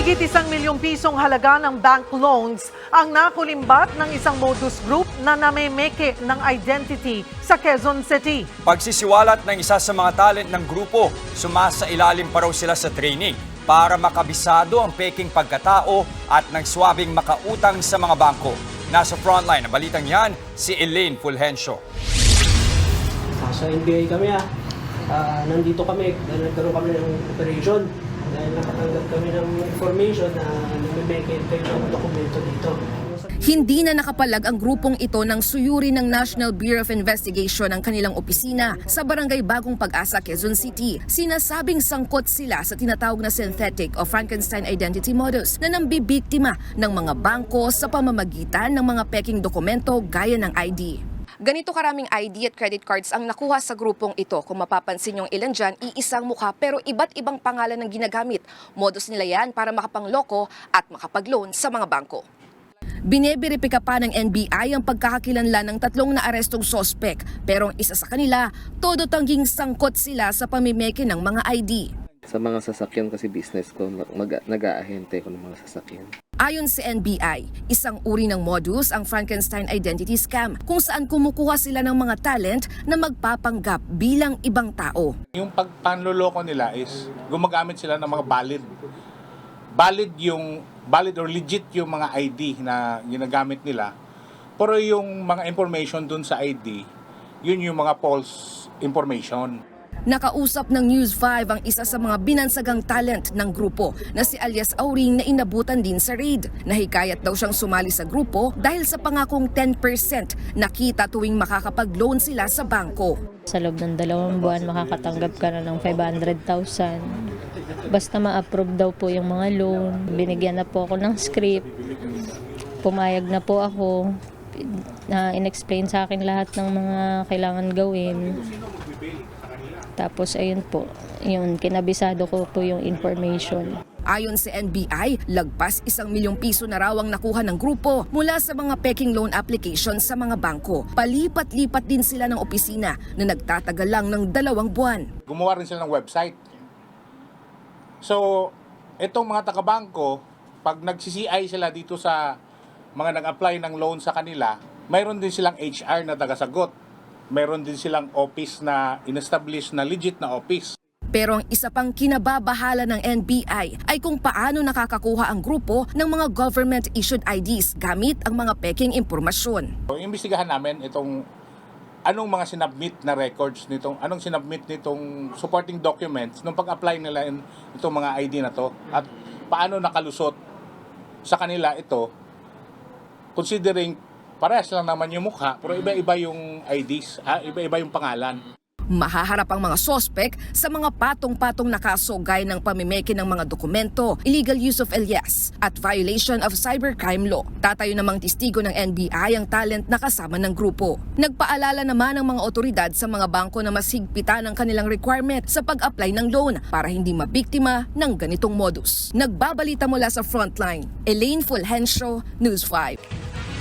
Mahigit isang milyong pisong halaga ng bank loans ang nakulimbat ng isang modus group na namemeke ng identity sa Quezon City. Pagsisiwalat ng isa sa mga talent ng grupo, sumasa ilalim pa raw sila sa training para makabisado ang peking pagkatao at nagswabing makautang sa mga bangko. Nasa frontline ng balitang yan, si Elaine Fulgencio. Ah, sa NBI kami ah. Ah, nandito kami, dahil nagkaroon kami ng operation. Dahil nakatanggap kami ng information na namimeke kayo ng dokumento dito. Hindi na nakapalag ang grupong ito ng suyuri ng National Bureau of Investigation ang kanilang opisina sa Barangay Bagong Pag-asa, Quezon City. Sinasabing sangkot sila sa tinatawag na synthetic o Frankenstein identity modus na nambibiktima ng mga bangko sa pamamagitan ng mga peking dokumento gaya ng ID. Ganito karaming ID at credit cards ang nakuha sa grupong ito. Kung mapapansin yung ilan dyan, iisang mukha pero iba't ibang pangalan ang ginagamit. Modus nila yan para makapangloko at makapag-loan sa mga bangko. Bineberipika pa ng NBI ang pagkakakilanlan ng tatlong naarestong sospek pero ang isa sa kanila, todo tangging sangkot sila sa pamimeke ng mga ID. Sa mga sasakyan kasi business ko, nag-aahente ko ng mga sasakyan. Ayon sa NBI, isang uri ng modus ang Frankenstein identity scam kung saan kumukuha sila ng mga talent na magpapanggap bilang ibang tao. Yung pagpanloloko nila is gumagamit sila ng mga valid. Valid yung valid or legit yung mga ID na ginagamit nila. Pero yung mga information dun sa ID, yun yung mga false information. Nakausap ng News 5 ang isa sa mga binansagang talent ng grupo na si alias Auring na inabutan din sa raid. Nahikayat daw siyang sumali sa grupo dahil sa pangakong 10% nakita tuwing makakapag-loan sila sa bangko. Sa loob ng dalawang buwan, makakatanggap ka na ng 500,000. Basta ma-approve daw po yung mga loan. Binigyan na po ako ng script. Pumayag na po ako. Na in-explain sa akin lahat ng mga kailangan gawin. Tapos ayun po, yun, kinabisado ko po yung information. Ayon sa NBI, lagpas isang milyong piso na raw ang nakuha ng grupo mula sa mga peking loan applications sa mga bangko. Palipat-lipat din sila ng opisina na nagtatagal lang ng dalawang buwan. Gumawa rin sila ng website. So, itong mga taga-bangko, pag nag-CCI sila dito sa mga nag-apply ng loan sa kanila, mayroon din silang HR na tagasagot. Mayroon din silang office na in-establish na legit na office. Pero ang isa pang kinababahala ng NBI ay kung paano nakakakuha ang grupo ng mga government-issued IDs gamit ang mga peking impormasyon. So, imbestigahan namin itong anong mga sinubmit na records nitong anong sinubmit nitong supporting documents nung pag-apply nila in, itong mga ID na to at paano nakalusot sa kanila ito considering parehas lang naman yung mukha pero iba-iba yung IDs, ah, iba-iba yung pangalan. Mahaharap ang mga sospek sa mga patong-patong na kaso gaya ng pamimeke ng mga dokumento, illegal use of alias, at violation of cybercrime law. Tatayo namang testigo ng NBI ang talent na kasama ng grupo. Nagpaalala naman ang mga otoridad sa mga bangko na mas higpitan ang kanilang requirement sa pag-apply ng loan para hindi mabiktima ng ganitong modus. Nagbabalita mula sa Frontline, Elaine Fulgencio, News 5.